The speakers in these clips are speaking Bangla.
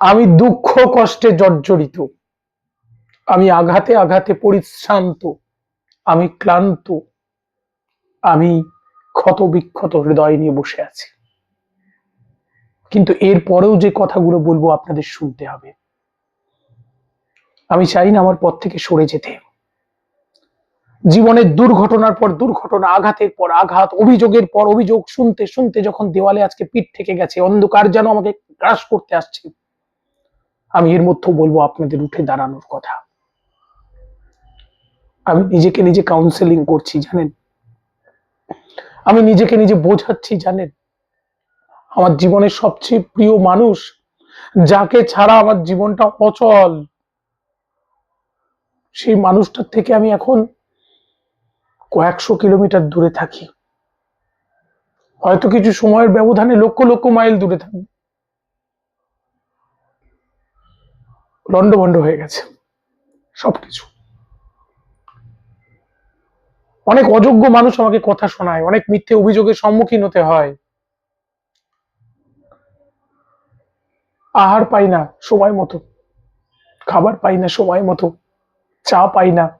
আমি দুঃখ কষ্টে জর্জরিত। আমি আঘাতে আঘাতে পরিশ্রান্ত। আমি ক্লান্ত। আমি ক্ষত বিক্ষত হৃদয় নিয়ে বসে আছি। কিন্তু এর পরেও যে কথাগুলো বলব আপনাদের শুনতে হবে। আমি চাই না আমার পথ থেকে সরে যেতে। জীবনের দুর্ঘটনার পর দুর্ঘটনা, আঘাতের পর আঘাত, অভিযোগের পর অভিযোগ শুনতে শুনতে যখন দেওয়ালে আজকে পিঠ থেকে গেছে, অন্ধকার যেন আমাকে গ্রাস করতে আসছে। আমি এর মধ্যেও বলব আপনাদের উঠে দাঁড়ানোর কথা। আমি নিজেকে নিজে কাউন্সেলিং করছি, জানেন? আমি নিজেকে নিজে বোঝাচ্ছি, জানেন? আমার জীবনের সবচেয়ে প্রিয় মানুষ, যাকে ছাড়া আমার জীবনটা অচল, সেই মানুষটার থেকে আমি এখন কয়েকশো কিলোমিটার দূরে থাকি। হয়তো কিছু সময়ের ব্যবধানে লক্ষ লক্ষ মাইল দূরে থাকব লন্ডভন্ড হয়ে গেছে। সবকিছু। অনেক অযোগ্য মানুষ আমাকে কথা শোনায়, অনেক মিথ্যে অভিযোগের সম্মুখীন হতে হয়। আহার পাই না সময় মতো, খাবার পাই না সময় মতো, চা পাই না।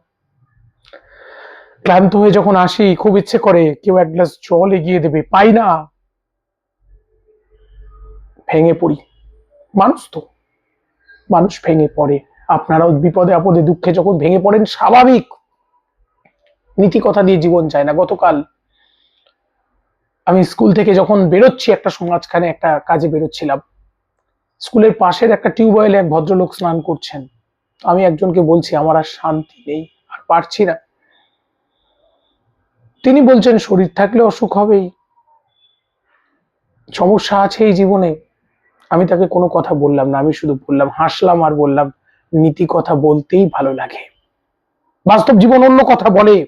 ক্লান্ত হয়ে যখন আসি, খুব ইচ্ছে করে কেউ এক গ্লাস জল এগিয়ে দেবে, পাই না। ভেঙে পড়ি। মানুষ তো। মানুষ ভেঙে পড়ে। আপনারাও বিপদে আপদে, দুঃখে যখন ভেঙে পড়েন, স্বাভাবিক নীতি কথা দিয়ে জীবন যায় না। গতকাল আমি স্কুল থেকে যখন বেরোচ্ছি, একটা সমাজখানে একটা কাজে বেরোচ্ছিলাম। স্কুলের পাশের একটা টিউবওয়েলে এক ভদ্রলোক স্নান করছেন। আমি একজনকে বলছি, আমার আর শান্তি নেই, আর পারছি না। তিনি বলছেন, শরীর থাকলে অসুখ হবেই। সমস্যা আছে এই জীবনে আমি তাকে কোনো কথা বললাম না, আমি শুধু বললাম, হাসলাম আর বললাম, নীতি কথা বলতেই ভালো লাগে। বাস্তব জীবন অন্য কথা বলে।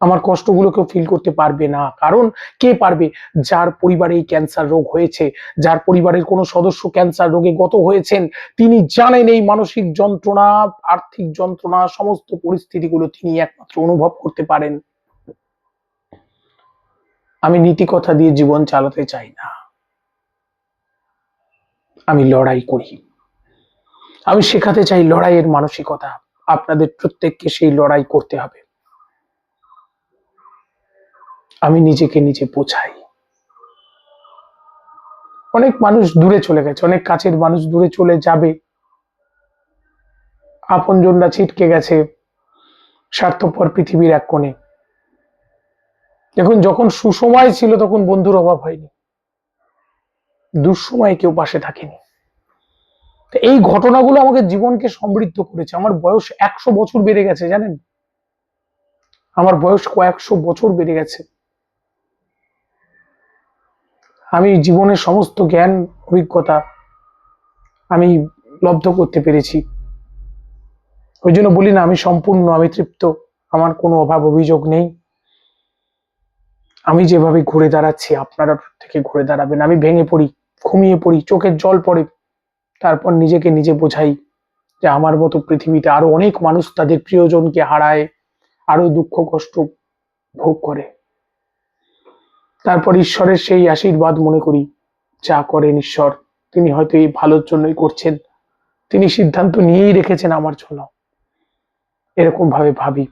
আমার কষ্টগুলো কেউ ফিল করতে পারবে না। কারণ কে পারবে? যার পরিবারে ক্যান্সার রোগ হয়েছে, যার পরিবারের কোনো সদস্য ক্যান্সার রোগে গত হয়েছেন, তিনি জানেন এই মানসিক যন্ত্রণা, আর্থিক যন্ত্রণা, সমস্ত পরিস্থিতিগুলো তিনি একমাত্র অনুভব করতে পারেন। আমি নীতি কথা দিয়ে জীবন চালাতে চাই না। আমি লড়াই করি। আমি শেখাতে চাই লড়াইয়ের মানসিকতা। আপনাদের প্রত্যেককে সেই লড়াই করতে হবে। আমি নিজেকে নিজে বোঝাই। অনেক মানুষ দূরে চলে গেছে, অনেক কাছের মানুষ দূরে চলে যাবে। আপনজনরা ছিটকে গেছে স্বার্থপর পৃথিবীর এক কোণে। দেখুন, যখন সুসময় ছিল, তখন বন্ধুর অভাব হয়নি। দুঃসময় কেউ পাশে থাকেনি। এই ঘটনাগুলো আমাকে জীবনকে সমৃদ্ধ করেছে। আমার বয়স একশো বছর বেড়ে গেছে, জানেন? আমার বয়স কয়েকশো বছর বেড়ে গেছে। আমি জীবনের সমস্ত জ্ঞান, অভিজ্ঞতা আমি লব্ধ করতে পেরেছি। ওই জন্য বলি না, আমি সম্পূর্ণ, আমি তৃপ্ত। আমার কোনো অভাব, অভিযোগ নেই। আমি যেভাবে ঘুরে দাঁড়াচ্ছি, আপনারা থেকে ঘুরে দাঁড়াবেন। আমি ভেঙে পড়ি। ঘুমিয়ে পড়ি, চোখের জল পড়ে। তারপর নিজেকে নিজে বোঝাই যে আমার মতো পৃথিবীতে আরও অনেক মানুষ তাদের প্রিয়জনকে হারায়, আরও দুঃখ, কষ্ট ভোগ করে। তারপর ঈশ্বরের সেই আশীর্বাদ মনে করি, যা করেন ঈশ্বর, তিনি হয়তো এই ভালোর জন্যই করছেন। তিনি সিদ্ধান্ত নিয়েই রেখেছেন আমার জন্য। এরকম ভাবে ভাবি।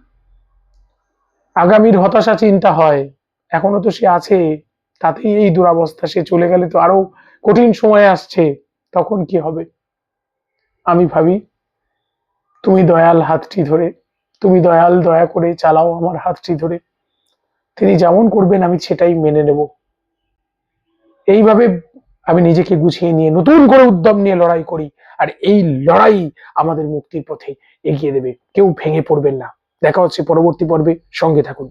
আগামীর হতাশা, চিন্তা হয়। এখনও তো সে আছে, তাতেই এই দুরাবস্থা, সে চলে গেলে তো আরও কঠিন সময় আসছে, তখন কি হবে? আমি ভাবি, তুমি দয়াল হাতটি ধরে, তুমি দয়াল দয়া করে চালাও আমার হাতটি ধরে। তিনি যেমন করবেন, আমি সেটাই মেনে নেব। এইভাবে আমি নিজেকে গুছিয়ে নিয়ে নতুন করে উদ্যম নিয়ে লড়াই করি, আর এই লড়াই আমাদের মুক্তির পথে এগিয়ে দেবে। কেউ ভেঙে পড়বেন না। দেখা হচ্ছে পরবর্তী পর্বে। সঙ্গে থাকুন।